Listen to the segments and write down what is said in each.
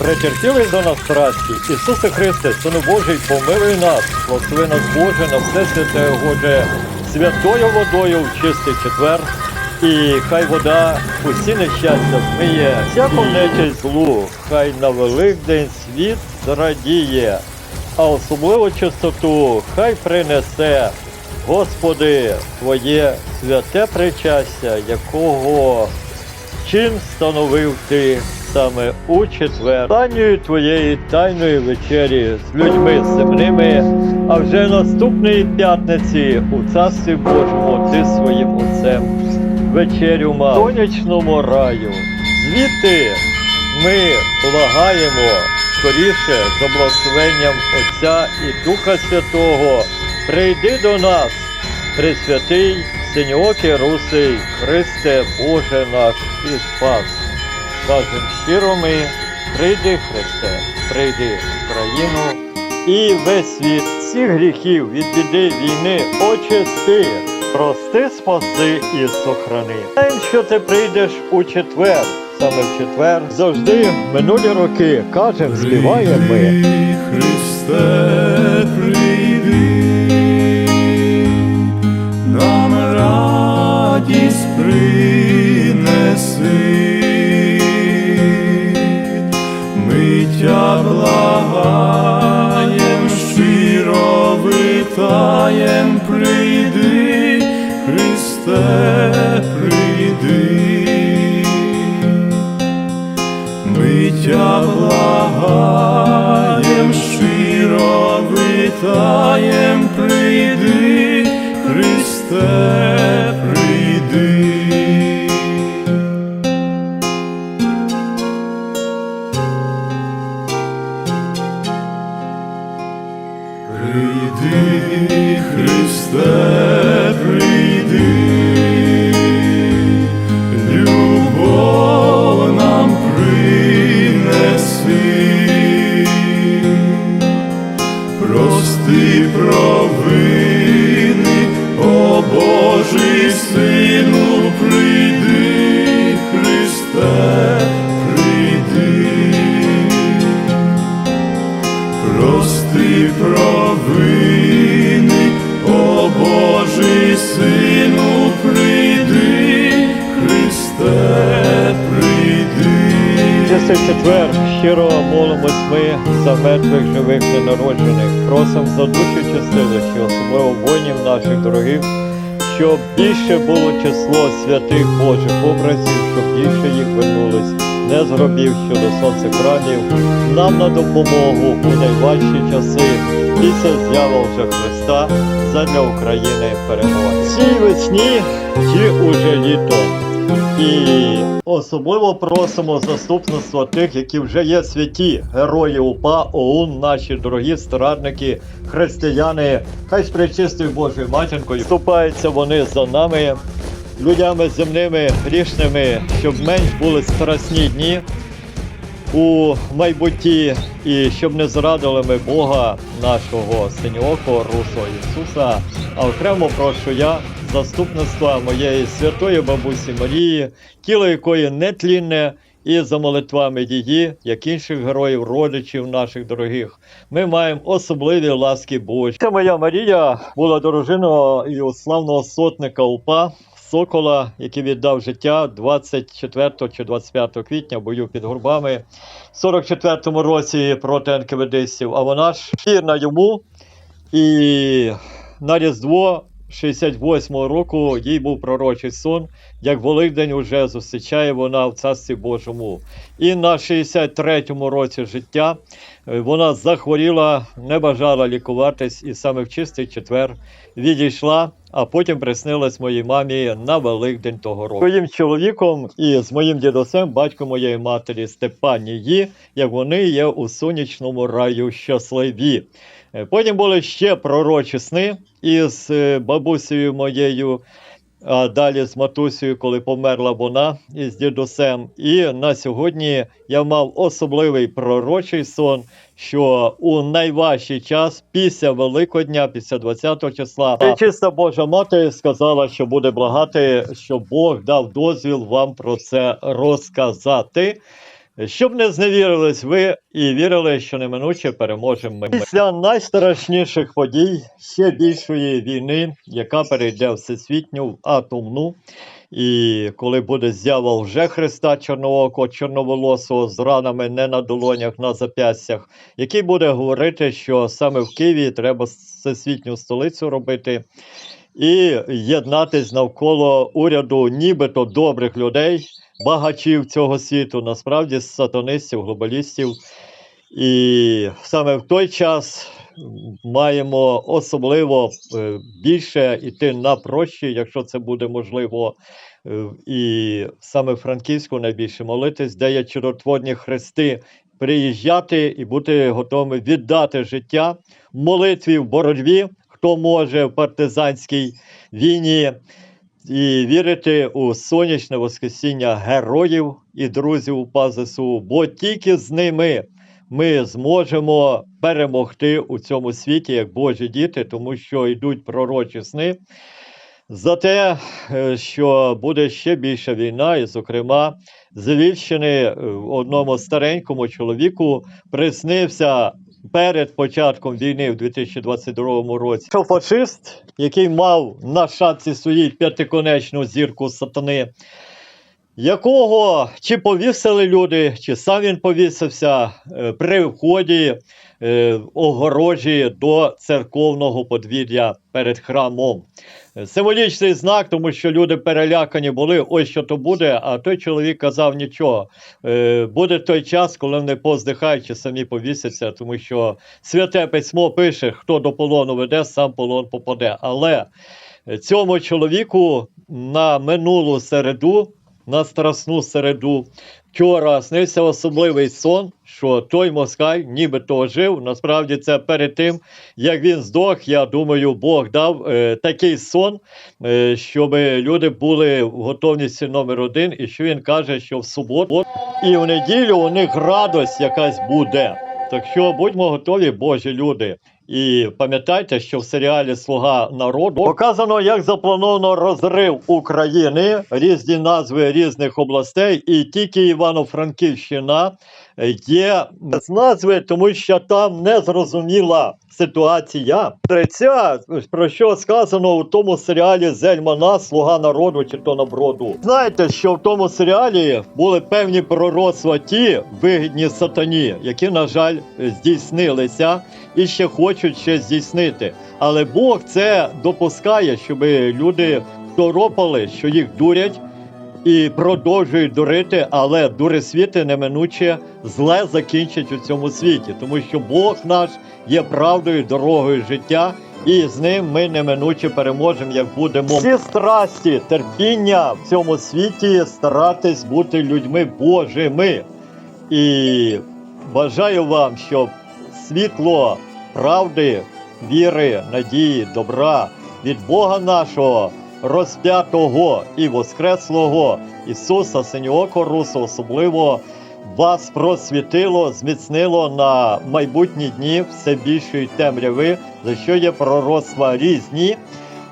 Претерпілий до нас страсті, Ісусе Христе, Сину Божий, помилуй нас, благослови нас Боже, на все святе Боже, святою водою в чистий четвер, і хай вода усі нещастя змиє, всяку нечисть злу, хай на Великдень світ зрадіє, а особливу чистоту хай принесе, Господи, Твоє святе причастя, якого Чим становив ти саме у четвер останньої твоєї тайної вечері з людьми земними, а вже наступної п'ятниці у царстві Божому ти своїм отцем вечерю мав сонячному раю. Звідти ми благаємо скоріше за благословенням Отця і Духа Святого. Прийди до нас, Пресвятий, синьоокий русий, Христе Боже наш і спас. Кажем щиро ми, прийди, Христе, прийди в країну і весь світ всіх гріхів від біди війни очисти, прости, спаси і сохрани. Знаєм, що ти прийдеш у четвер, саме в четвер, завжди минулі роки кажем, співаємо ми. Христе, прийди, нам радість принеси, Mitzrayim мертвих, живих, ненароджених. Просимо за душі чистилищі, особливо воїнів наших дорогих, щоб більше було число святих Божих образів, щоб більше їх вернулись, не з гробів щодо сонцекранів, нам на допомогу у найважчі часи після з'ява вже Христа задля України перемоги. Цій весні чи уже літо. І особливо просимо заступництва тих, які вже є святі герої УПА, ОУН, наші дорогі страдники, християни. Хай з пречистою Божою матінкою вступаються вони за нами, людями земними, грішними, щоб менш були страсні дні у майбутті, і щоб не зрадили ми Бога, нашого синьоокого Русого Ісуса, а окремо прошу я заступництва моєї святої бабусі Марії, тіло якої нетлінне, і за молитвами її, як інших героїв, родичів наших дорогих, ми маємо особливі ласки Божі. Це моя Марія була дружиною славного сотника УПА. Сокола, який віддав життя 24 чи 25 квітня в бою під Гурбами в 44-му році проти НКВДистів, а вона ж вірна йому. І на Різдво 68-го року їй був пророчий сон, як Великдень уже зустрічає вона в Царстві Божому. І на 63-му році життя е, вона захворіла, не бажала лікуватись, і саме в чистий четвер відійшла, а потім приснилась моїй мамі на Великдень того року. Своїм чоловіком і з моїм дідусем, батьком моєї матері Степанії, як вони є у сонячному раю щасливі. Е, Потім були ще пророчі сни із е, бабусею моєю, а далі з матусею, коли померла вона із дідусем. І на сьогодні я мав особливий пророчий сон, що у найважчий час після Великодня, після 20 числа, чиста Божа мати сказала, що буде благати, щоб Бог дав дозвіл вам про це розказати. Щоб не зневірились ви і вірили, що неминуче переможемо ми. Після найстрашніших подій ще більшої війни, яка перейде всесвітню в атомну, і коли буде з'ява вже Христа Чорноокого, чорноволосого з ранами не на долонях, на зап'ястях, який буде говорити, що саме в Києві треба всесвітню столицю робити і єднатись навколо уряду нібито добрих людей, багачів цього світу, насправді сатанистів, глобалістів. І саме в той час маємо особливо е, більше йти на прощі, якщо це буде можливо. Е, І саме Франківську найбільше молитись, де є чудотворні хрести, приїжджати і бути готовими віддати життя в молитві, в боротьбі, хто може в партизанській війні, і вірити у сонячне воскресіння героїв і друзів УПА ЗСУ, бо тільки з ними ми зможемо перемогти у цьому світі як Божі діти, тому що йдуть пророчі сни. За те, е, що буде ще більша війна, і, зокрема, з Львівщини е, одному старенькому чоловіку приснився перед початком війни в 2022 році, що фашист, який мав на шапці своїй п'ятиконечну зірку сатани, якого чи повісили люди, чи сам він повісився е, при вході е, огорожі до церковного подвір'я перед храмом. Е, Символічний знак, тому що люди перелякані були, ось що то буде, а той чоловік казав нічого. Буде той час, коли вони поздихаючи самі повісяться, тому що святе письмо пише, хто до полону веде, сам полон попаде. Але цьому чоловіку на минулу середу, на страсну середу, вчора снився особливий сон, що той москаль нібито ожив. Насправді це перед тим, як він здох, я думаю, Бог дав е, такий сон, е, щоб люди були в готовності номер один, і що він каже, що в суботу і в неділю у них радость якась буде. Так що будьмо готові, Божі люди. І пам'ятайте, що в серіалі Слуга народу показано, як заплановано розрив України, різні назви різних областей, і тільки Івано-Франківщина є з назви, тому що там незрозуміла ситуація. Третя, про що сказано у тому серіалі Зельмана Слуга народу чи то наброду. Знаєте, що в тому серіалі були певні пророцтва ті вигідні сатані, які, на жаль, здійснилися і ще хочуть ще здійснити. Але Бог це допускає, щоб люди торопали, що їх дурять. І продовжують дурити, але дуресвіти неминуче зле закінчать у цьому світі, тому що Бог наш є правдою, дорогою життя, і з ним ми неминуче переможемо, як будемо всі страсті, терпіння в цьому світі старатись бути людьми Божими. І бажаю вам, щоб світло правди, віри, надії, добра від Бога нашого розп'ятого і воскреслого Ісуса Синьооко Русу особливо вас просвітило, зміцнило на майбутні дні все більшої темряви, за що є пророцтва різні.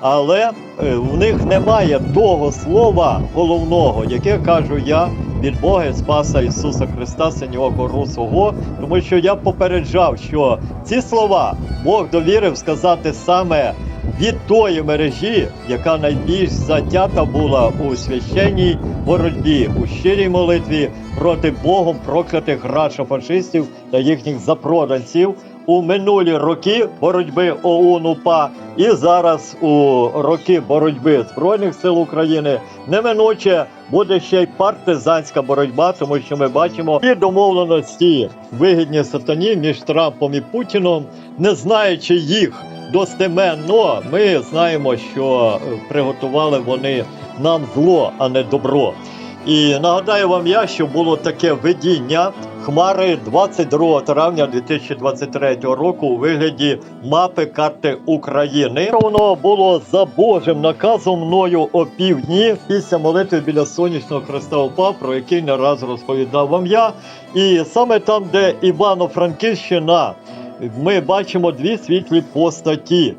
Але е, в них немає того слова головного, яке кажу я від Бога Спаса Ісуса Христа, Синього Русого, тому що я попереджав, що ці слова Бог довірив сказати саме від тої мережі, яка найбільш затята була у священній боротьбі, у щирій молитві проти Богом проклятих рашофашистів та їхніх запроданців у минулі роки боротьби ОУН УПА і зараз у роки боротьби Збройних сил України. Неминуче буде ще й партизанська боротьба, тому що ми бачимо і домовленості вигідні сатані між Трампом і Путіном, не знаючи їх достеменно, ми знаємо, що е, приготували вони нам зло, а не добро. І нагадаю вам я, що було таке видіння хмари 22 травня 2023 року у вигляді мапи карти України. Воно було за Божим наказом мною о півдні після молитви біля сонячного Христа упав, про який не раз розповідав вам я. І саме там, де Івано-Франківщина, ми бачимо дві світлі постаті.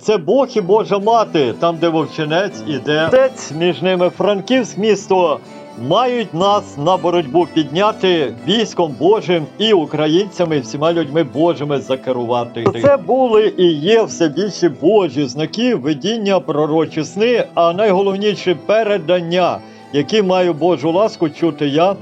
Це Бог і Божа мати, там, де вовчинець і отець, між ними Франківськ місто мають нас на боротьбу підняти військом Божим і українцями, всіма людьми Божими закерувати. Це були і є все більше Божі знаки, видіння, пророчі сни, а найголовніше передання, які маю Божу ласку чути я.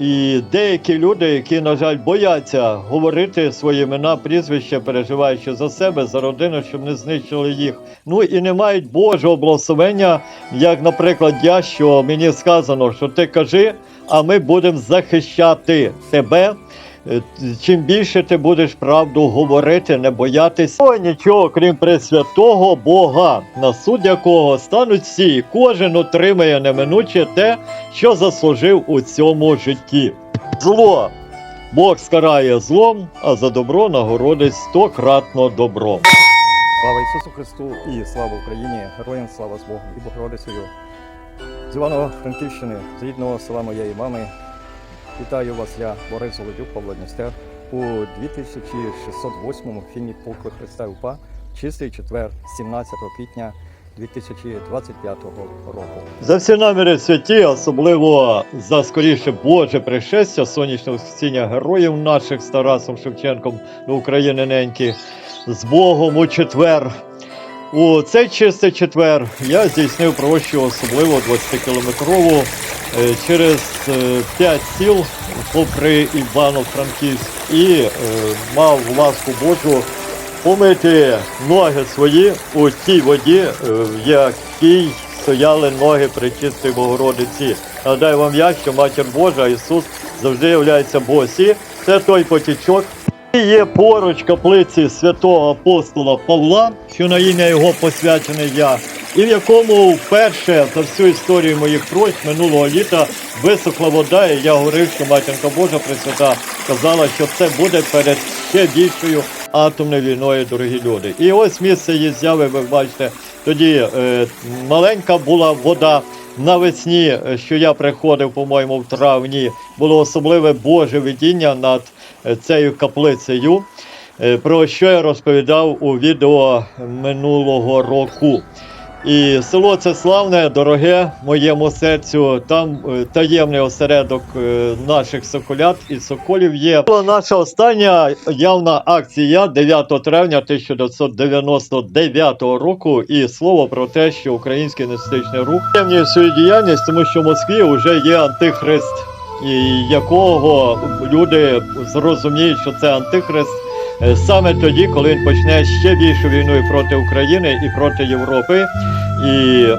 І деякі люди, які, на жаль, бояться говорити свої імена, прізвища, переживаючи за себе, за родину, щоб не знищили їх. Ну і не мають Божого благословення, як, наприклад, я, що мені сказано, що ти кажи, а ми будемо захищати тебе. Е, Чим більше ти будеш правду говорити, не боятись О, нічого, крім Пресвятого Бога, на суд якого стануть всі, кожен отримає неминуче те, що заслужив у цьому житті. Зло Бог скарає злом, а за добро нагородить стократно добром. Слава Ісусу Христу і слава Україні! Героям слава з і Богородицею. З Івано-Франківщини, з рідного села моєї мами. Вітаю вас, я Борис Володюк, Павло Дністер у 2608-му фільмі Покли Христа УПА, чистий четвер, 17 квітня 2025 року. За всі наміри святі, особливо за скоріше Боже пришестя, сонячне воскресіння героїв наших з Тарасом Шевченком на України неньки, з Богом у четвер. У цей чистий четвер я здійснив прощу особливо 20-кілометрову е, через 5 сіл попри Івано-Франківськ і е, мав ласку Божу помити ноги свої у тій воді, е, в якій стояли ноги Пречистої Богородиці. Нагадаю вам я, що Матір Божа Ісус завжди являється босі. Це той потічок. І є поруч каплиці святого апостола Павла, що на ім'я його посвячений я, і в якому вперше за всю історію моїх просьб минулого літа висохла вода, і я говорив, що матінка Божа Пресвята казала, що це буде перед ще більшою атомною війною, дорогі люди. І ось місце її зяви, ви бачите, тоді е, маленька була вода. Навесні, е, що я приходив, по-моєму, в травні, було особливе Боже видіння над е, цією каплицею, е, про що я розповідав у відео минулого року. І село це славне, дороге моєму серцю. Там е, таємний осередок е, наших соколят і соколів є. Була наша остання явна акція 9 травня 1999 року. І слово про те, що український націоналістичний рух темніє свою діяльність, тому що в Москві вже є антихрист, і якого люди зрозуміють, що це антихрист. Е, Саме тоді, коли він почне ще більшу війну проти України і проти Європи, і е,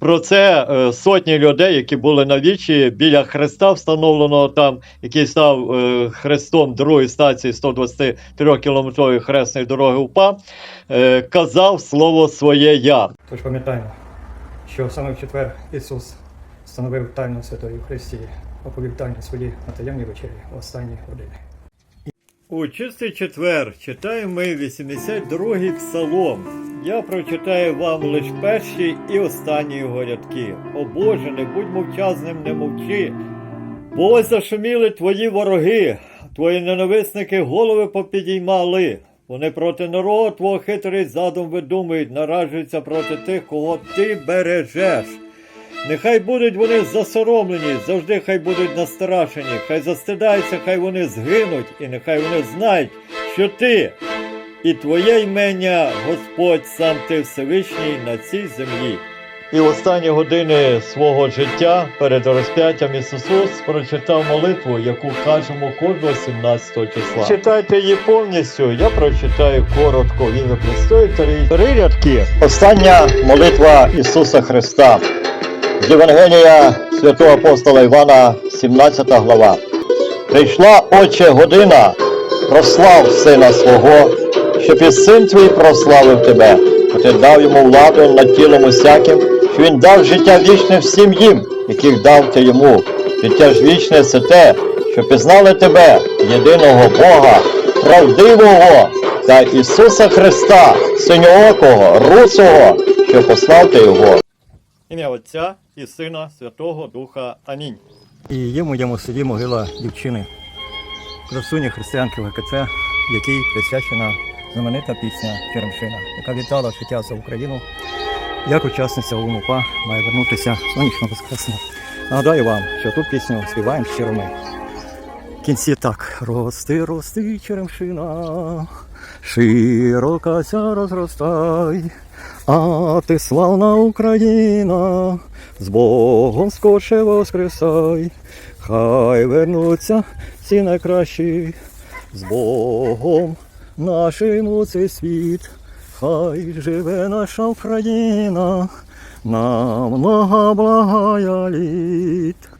про це е, сотні людей, які були на вічі біля хреста, встановленого там, який став хрестом другої стації 123 кілометрової хресної дороги УПА, казав слово своє я. Тож пам'ятаємо, що саме в четвер Ісус встановив тайну Святої Христі, оповів тайну свої на таємній вечері в останні години. У чистий четвер читаємо ми 82-й псалом. Я прочитаю вам лише перші і останні його рядки. О Боже, не будь мовчазним, не мовчи. Бо ось зашуміли твої вороги, твої ненависники голови попідіймали. Вони проти народу твого хитрий задум видумують, наражуються проти тих, кого ти бережеш. Нехай будуть вони засоромлені, завжди хай будуть настрашені, хай застидаються, хай вони згинуть, і нехай вони знають, що ти і твоє імення, Господь, сам ти Всевишній на цій землі. І в останні години свого життя перед розп'яттям Ісус прочитав молитву, яку кажемо кожного 17 числа. Читайте її повністю, я прочитаю коротко. Він три, три рядки. Остання молитва Ісуса Христа. Євангелія святого апостола Івана, 17 глава. Прийшла, Отче, година, прослав сина свого, щоб і син твій прославив тебе, бо ти дав йому владу над тілом усяким, що він дав життя вічне всім їм, яких дав ти йому. Життя ж вічне це те, що пізнали тебе, єдиного Бога, правдивого та Ісуса Христа, синьоокого, русого, що послав ти його. Ім'я Отця і Сина Святого Духа. Амінь. І є в моєму селі могила дівчини, красуні християнки ВКЦ, якій присвячена знаменита пісня Черемшина, яка віддала життя за Україну. Як учасниця УНУПА має вернутися сонячно воскресне Нагадаю вам, що ту пісню співаємо щиро ми. Кінці так. Рости, рости, черемшина, широка ся розростай, а ти славна Україна, з Богом скорше воскресай, хай вернуться всі найкращі, з Богом нашим у цей світ, хай живе наша Україна, на много благая літ.